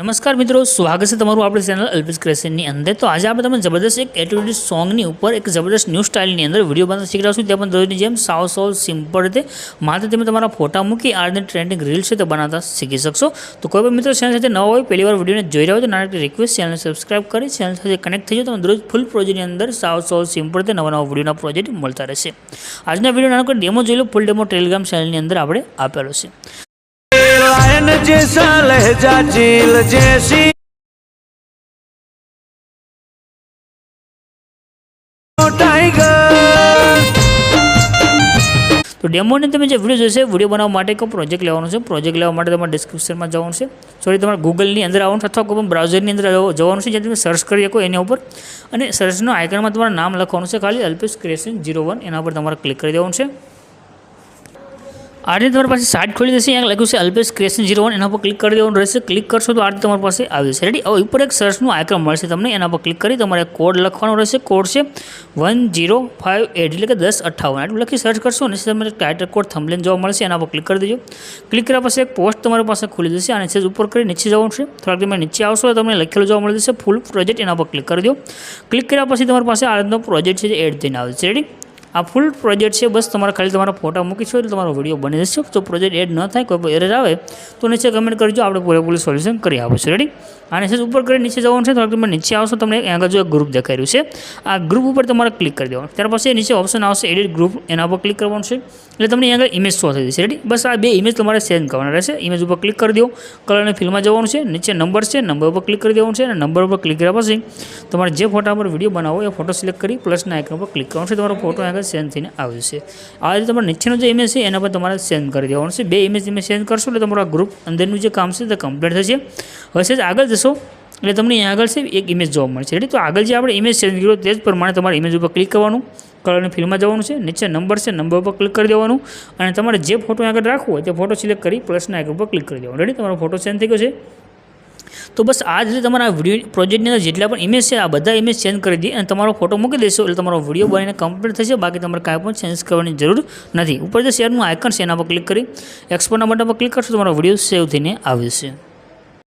નમસ્કાર મિત્રો, સ્વાગત છે તમારું આપણી ચેનલ અલ્પેશ ક્રેશનની અંદર. તો આજે આપણે તમને જબરદસ્ત એક એટ્યુડ સોંગની ઉપર એક જબરદસ્ત ન્યૂ સ્ટાઇલની અંદર વીડિયો બનાવતા શીખી રહ્યા છું તે પણ દરરોજની જેમ સાવ સાવ સિમ્પલ રીતે. માત્ર તમે તમારા ફોટા મૂકી આ રીતે ટ્રેન્ડિંગ રીલ છે તે બનાવતા શીખી શકશો. તો કોઈ પણ મિત્રો ચેનલ સાથે ન હોય, પહેલી વાર વિડીયોને જોઈ રહ્યો હોય, તો નાની રિક્વેસ્ટ ચેનલને સબસ્ક્રાઇબ કરી ચેનલ સાથે કનેક્ટ થઈ જાઓ. તમે દરરોજ ફૂલ પ્રોજેક્ટની અંદર સાવ સાવ સિમ્પલ રીતે નવા નવા વિડીયોના પ્રોજેક્ટ મળતા રહેશે. આજના વીડિયો નાનો ડેમો જોઈ લો. ફૂલ ડેમો ટેલિગ્રામ ચેનલની અંદર આપણે આપેલો છે. लायन जैसा लहजा झील जैसी टाइगर તો ડેમોને તમે જે વિડીયો જોશે વિડીયો બનાવવા માટે એક પ્રોજેક્ટ લેવાનો છે પ્રોજેક્ટ લેવા માટે તમારે ડિસ્ક્રિપ્શનમાં જવાનું છે સોરી તમારે ગૂગલની અંદર આવવાનું છે અથવા કોઈ પણ બ્રાઉઝરની અંદર જવાનું છે જ્યાં તમે સર્ચ કરી શકો એના ઉપર અને સર્ચનો આઇકનમાં તમારું નામ લખવાનું છે ખાલી અલ્પેશ ક્રેશન જીરો વન એના પર તમારે ક્લિક કરી દેવાનું છે આ રીતે તમારી પાસે સાઇટ ખોલી જશે, અહીંયા લખ્યું છે અલ્પેશ ક્રેશન જીરો વન એના પર ક્લિક કરી દેવાનું રહેશે. ક્લિક કરશો તો આ રીતે તમારી પાસે આવી જશે. રેડી હવે ઉપર એક સર્ચનું આઇકન મળશે તમને, એના પર ક્લિક કરી તમારે કોડ લખવાનો રહેશે. કોડ છે વન જીરો ફાઇવ એટ એટલે કે દસ અઠ્ઠાવન. એટલું લખી સર્ચ કરશો, અને તમને ટાઇટલ કોડ થંબલેન જોવા મળશે, એના પર ક્લિક કરી દેજો. ક્લિક કર્યા પછી એક પોસ્ટ તમારી પાસે ખુલી જશે અને છે ઉપર કરી નીચે જવાનું છે. થોડાક તમે નીચે આવશો તો તમને લખેલું જોવા મળી જશે ફૂલ પ્રોજેક્ટ એના પર ક્લિક કરી દો. ક્લિક કર્યા પછી તમારી પાસે આ રીતનો પ્રોજેક્ટ છે એડ થઈને આવે છે. રેડી આ ફૂલ પ્રોજેક્ટ છે, બસ તમારે ખાલી તમારા ફોટા મૂકીશો એટલે તમારો વીડિયો બની જશે. તો પ્રોજેક્ટ એડ ન થાય, કોઈ એરર આવે, તો નીચે કમેન્ટ કરજો, આપણે પૂરેપૂરું સોલ્યુશન કરી આપીશું. રેડી આને છે, ઉપર કરી નીચે જવાનું છે તમે નીચે આવશો, તમને આગળ જો એક ગ્રુપ દેખાઈ રહ્યું છે. આ ગ્રુપ ઉપર તમારે ક્લિક કરી દેવાનું. ત્યાર પછી નીચે ઓપ્શન આવશે એડિટ ગ્રુપ એના પર ક્લિક કરવાનું છે. એટલે તમને આગળ ઇમેજ શો થઈ જશે. રેડી બસ આ બે ઇમેજ તમારે સેન્ડ કરવાના રહેશે. ઇમેજ ઉપર ક્લિક કરી દો. કલર અને ફિલ્મમાં જવાનું છે. નીચે નંબર છે નંબર ઉપર ક્લિક કરી દેવાનું છે અને નંબર ઉપર ક્લિક કર્યા પછી તમારે જે ફોટા પર વીડિયો બનાવો એ ફોટો સિલેક્ટ કરી પ્લસના આઇકન ઉપર ક્લિક કરવાનું છે. તમારો ફોટો આગળ સેન્ડ થઈને આવશે આ રીતે તમારે નીચેનો જે ઇમેજ છે, એના પર તમારે સેન્ડ કરી દેવાનું છે. બે ઇમેજ તમે સેન્ડ કરશો એટલે તમારા ગ્રુપ અંદરનું જે કામ છે તે કમ્પ્લીટ થશે. હવે છે આગળ જશો એટલે તમને અહીંયા આગળ છે એક ઇમેજ જોવા મળશે. રેડી તો આગળ જે આપણે ઇમેજ સેન્ડ કર્યો તે જ પ્રમાણે તમારે ઇમેજ ઉપર ક્લિક કરવાનું. કલરની ફિલ્મમાં જવાનું છે. નીચે નંબર છે નંબર ઉપર ક્લિક કરી દેવાનું. અને તમારે જે ફોટો આગળ રાખવો હોય તે ફોટો સિલેક્ટ કરી પ્લસના આગળ ઉપર ક્લિક કરી દેવાનું. રેડી તમારો ફોટો સેન્ડ થઈ ગયો છે. તો બસ આ જ રીતે તમારા વીડિયો પ્રોજેક્ટની અંદર જેટલા પણ ઇમેજ છે, આ બધા ઇમેજ ચેન્જ કરી દઈએ અને તમારો ફોટો મૂકી દેશો એટલે તમારો વીડિયો બનીને કમ્પ્લીટ થશે. બાકી તમારે કાંઈ પણ ચેન્જ કરવાની જરૂર નથી. ઉપર જે શેરનું આઇકન છે, એના પર ક્લિક કરી એક્સપોર્ટના બટન પર ક્લિક કરશો, તમારો વીડિયો સેવ થઈને આવશે